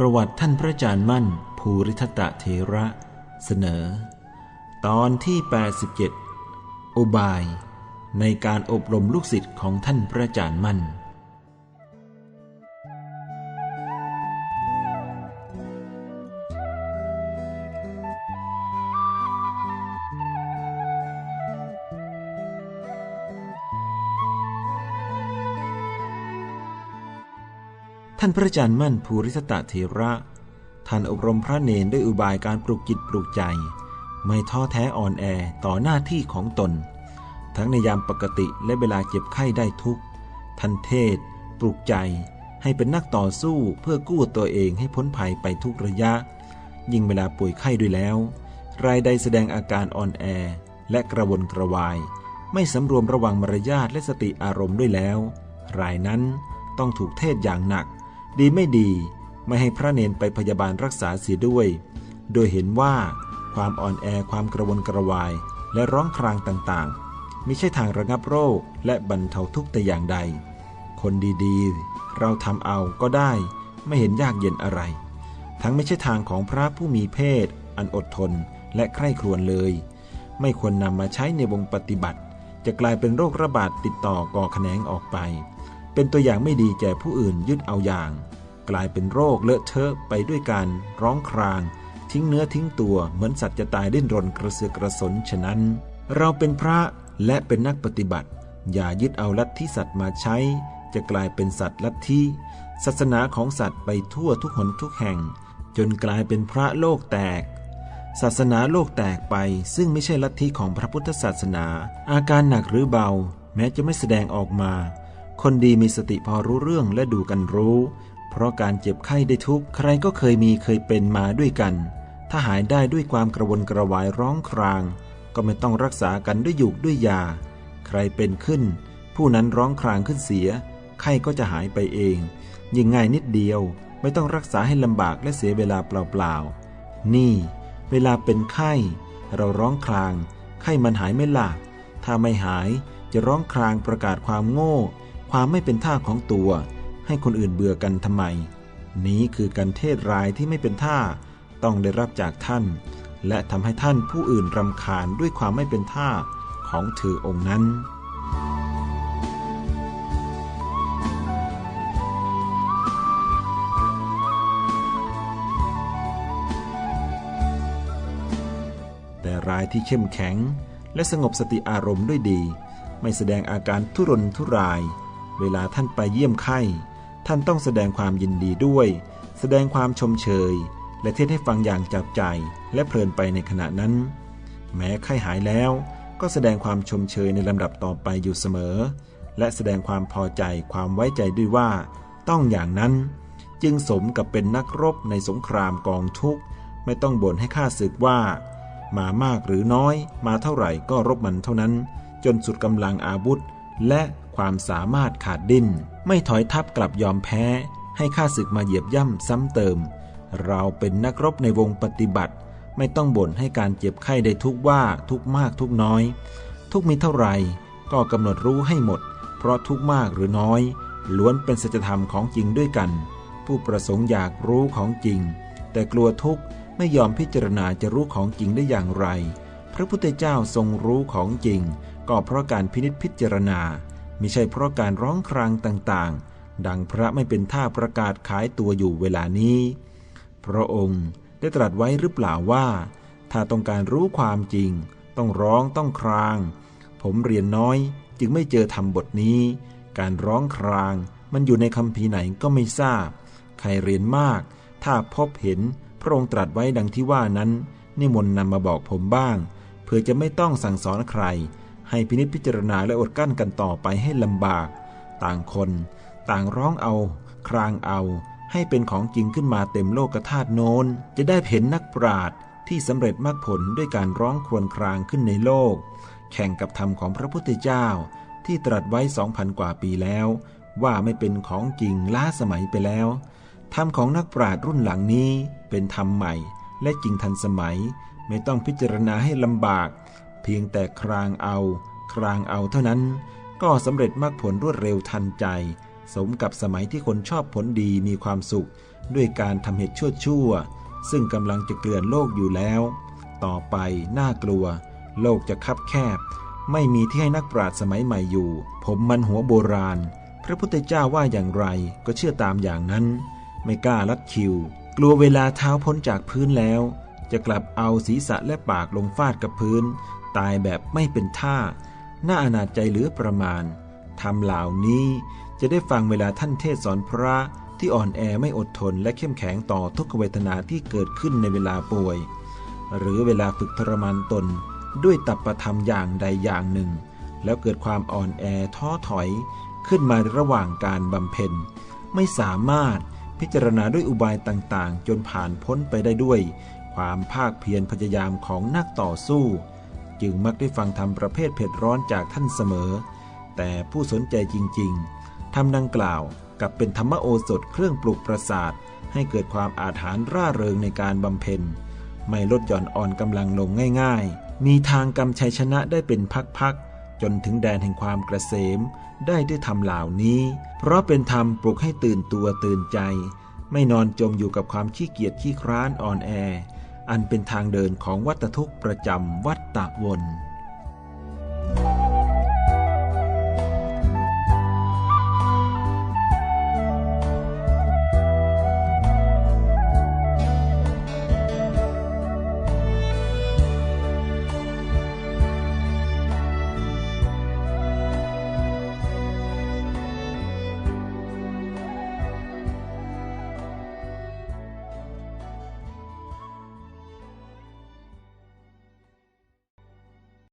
ประวัติท่านพระอาจารย์มั่น ภูริทัตเถระ เสนอ ตอนที่ 87 อุบาย ในการอบรมลูกศิษย์ของท่านพระอาจารย์มั่น ท่านพระอาจารย์มั่นภูริทัตเถระ ท่านอบรมพระเนนด้วยอุบายการปลุกจิตปลุกใจ ไม่ท้อแท้อ่อนแอต่อหน้าที่ของตน ทั้งในยามปกติและเวลาเจ็บไข้ได้ทุกท่านเทศ ปลุกใจ ให้เป็นนักต่อสู้เพื่อกู้ตัวเองให้พ้นภัยไปทุกระยะ ยิ่งเวลาป่วยไข้ด้วยแล้ว รายใดแสดงอาการอ่อนแอ และกระวนกระวาย ไม่สำรวมระวังมารยาทและสติอารมณ์ด้วยแล้ว รายนั้นต้องถูกเทศอย่างหนัก ดีไม่ดีไม่ให้พระเนนไปพยาบาลรักษาเสียด้วย โดยเห็นว่าความอ่อนแอความกระวนกระวายและร้องครางต่างๆไมิใช่ทางระงับโรคและบรรเทาทุกข์แต่อย่างใด คนดีๆ เราทำเอาก็ได้ไม่เห็นยากเย็นอะไร ทั้งไม่ใช่ทางของพระผู้มีเพศ อันอดทนและใคร่ครวญเลย ไม่ควรนำมาใช้ในวงปฏิบัติ จะกลายเป็นโรคระบาดติดต่อก่อแขนงออกไป เป็นตัวอย่างไม่ดีแก่ผู้อื่นยึดเอาอย่าง กลายเป็นโรคเลอะเทอะไปด้วยการร้องคราง ทิ้งเนื้อทิ้งตัวเหมือนสัตว์จะตายดิ้นรนกระเสือกกระสนฉะนั้น เราเป็นพระและเป็นนักปฏิบัติ อย่ายึดเอาลัทธิสัตว์มาใช้ จะกลายเป็นสัตว์ลัทธิศาสนาของสัตว์ไปทั่วทุกหนทุกแห่ง จนกลายเป็นพระโลกแตก ศาสนาโลกแตกไป ซึ่งไม่ใช่ลัทธิของพระพุทธศาสนา อาการหนักหรือเบา แม้จะไม่แสดงออกมา คนดีมีสติพอรู้เรื่องและดูกันรู้ เพราะการเจ็บไข้ได้ทุกข์ใครก็เคยมีเคยเป็นมาด้วยกัน ถ้าหายได้ด้วยความกระวนกระวายร้องคราง ก็ไม่ต้องรักษากันด้วยยุกด้วยยา ใครเป็นขึ้น ผู้นั้นร้องครางขึ้นเสีย ไข้ก็จะหายไปเอง ยิ่งง่ายนิดเดียว ไม่ต้องรักษาให้ลำบากและเสียเวลาเปล่าๆ นี่ เวลาเป็นไข้ เราร้องคราง ไข้มันหายไม่ล่ะ ถ้าไม่หายจะร้องครางประกาศความโง่ ความไม่เป็นท่าของตัว ให้คนอื่นเบื่อกันทำไม นี้คือการเทศรายที่ไม่เป็นท่า ต้องได้รับจากท่าน และทำให้ท่านผู้อื่นรำคาญด้วยความไม่เป็นท่าของเธอองค์นั้นแต่รายที่เข้มแข็ง และสงบสติอารมณ์ด้วยดี ไม่แสดงอาการทุรนทุราย เวลาท่านไปเยี่ยมไข้ ท่านต้องแสดงความยินดีด้วย แสดงความชมเชย และเทศให้ฟังอย่างจับใจและเพลินไปในขณะนั้น แม้ไข้หายแล้ว ก็แสดงความชมเชยในลำดับต่อไปอยู่เสมอ และแสดงความพอใจความไว้ใจด้วยว่า ต้องอย่างนั้น จึงสมกับเป็นนักรบในสงครามกองทุกข์ ไม่ต้องบ่นให้ข้าศึกว่า มามากหรือน้อย มาเท่าไหร่ก็รบมันเท่านั้น จนสุดกำลังอาวุธ และ ความสามารถขาดดิ้น ไม่ถอยทับกลับยอมแพ้ ให้ข้าศึกมาเหยียบย่ำซ้ำเติม เราเป็นนักรบในวงปฏิบัติ ไม่ต้องบ่นให้การเจ็บไข้ได้ทุกว่าทุกมากทุกน้อย ทุกมีเท่าไหร่ก็กำหนดรู้ให้หมด เพราะทุกมากหรือน้อย ล้วนเป็นสัจธรรมของจริงด้วยกัน ผู้ประสงค์อยากรู้ของจริง แต่กลัวทุกข์ไม่ยอมพิจารณาจะรู้ของจริงได้อย่างไร พระพุทธเจ้าทรงรู้ของจริง ก็เพราะการพินิจพิจารณา มิใช่เพราะการร้องครางต่างๆ ดังพระไม่เป็นท่าประกาศขายตัวอยู่เวลานี้ พระองค์ได้ตรัสไว้หรือเปล่าว่า ถ้าต้องการรู้ความจริง ต้องร้องต้องคราง ผมเรียนน้อยจึงไม่เจอธรรมบทนี้ การร้องครางมันอยู่ในคำพีไหนก็ไม่ทราบ ใครเรียนมาก ถ้าพบเห็นพระองค์ตรัสไว้ดังที่ว่านั้นนิมนต์นำมาบอกผมบ้างเพื่อจะไม่ต้องสั่งสอนใคร ให้พินิจพิจารณาและอดกั้นกันต่อไปให้ลำบาก ต่างคน ต่างร้องเอา ครางเอา ให้เป็นของจริงขึ้นมาเต็มโลกธาตุโน้น จะได้เห็นนักปราดที่สำเร็จมรรคผลด้วยการร้องครวญครางขึ้นในโลก แข่งกับธรรมของพระพุทธเจ้า ที่ตรัสไว้สองพันกว่าปีแล้ว ว่าไม่เป็นของจริงล้าสมัยไปแล้วธรรมของนักปราชญ์รุ่นหลังนี้เป็นธรรมใหม่ และจริงทันสมัย ไม่ต้องพิจารณาให้ลำบาก เพียงแต่ครางเอา ครางเอาเท่านั้น ก็สำเร็จมรรคผลรวดเร็วทันใจ สมกับสมัยที่คนชอบผลดีมีความสุข ด้วยการทำเหตุชั่วชั่ว ซึ่งกำลังจะเกลื่อนโลกอยู่แล้ว ต่อไปน่ากลัว โลกจะคับแคบ ไม่มีที่ให้นักปราชญ์สมัยใหม่อยู่ ผมมันหัวโบราณ พระพุทธเจ้าว่าอย่างไรก็เชื่อตามอย่างนั้น ไม่กล้าลัดคิว กลัวเวลาเท้าพ้นจากพื้นแล้วจะกลับเอาศีรษะและปากลงฟาดกับพื้น ตายแบบไม่เป็นท่า น่าอนาจใจเหลือประมาณทำเหล่านี้จะได้ฟังเวลาท่านเทศสอนพระที่อ่อนแอไม่อดทนและเข้มแข็งต่อทุกขเวทนาที่เกิดขึ้นในเวลาป่วย หรือเวลาฝึกทรมานตน ด้วยตับประธรรมอย่างใดอย่างหนึ่ง แล้วเกิดความอ่อนแอท้อถอย ขึ้นมาระหว่างการบำเพ็ญ ไม่สามารถพิจารณาด้วยอุบายต่างๆ จนผ่านพ้นไปได้ด้วย ความภาคเพียรพยายามของนักต่อสู้ จึงมักได้ฟังธรรมประเภทเผ็ดร้อนจากท่านเสมอ แต่ผู้สนใจจริงๆทำดังกล่าวกับเป็นธรรมโอสถเครื่องปลุกประสาท ให้เกิดความอาถรรพ์ร่าเริงในการบำเพ็ญ ไม่ลดหย่อนอ่อนกำลังลงง่าย ๆ มีทางกำชัยชนะได้เป็นพักๆจนถึงแดนแห่งความกระเสม ได้ด้วยธรรมเหล่านี้ เพราะเป็นธรรมปลุกให้ตื่นตัวตื่นใจ ไม่นอนจมอยู่กับความขี้เกียจขี้คร้านอ่อนแอ อันเป็นทางเดินของวัตทุกข์ประจำวัตตะวน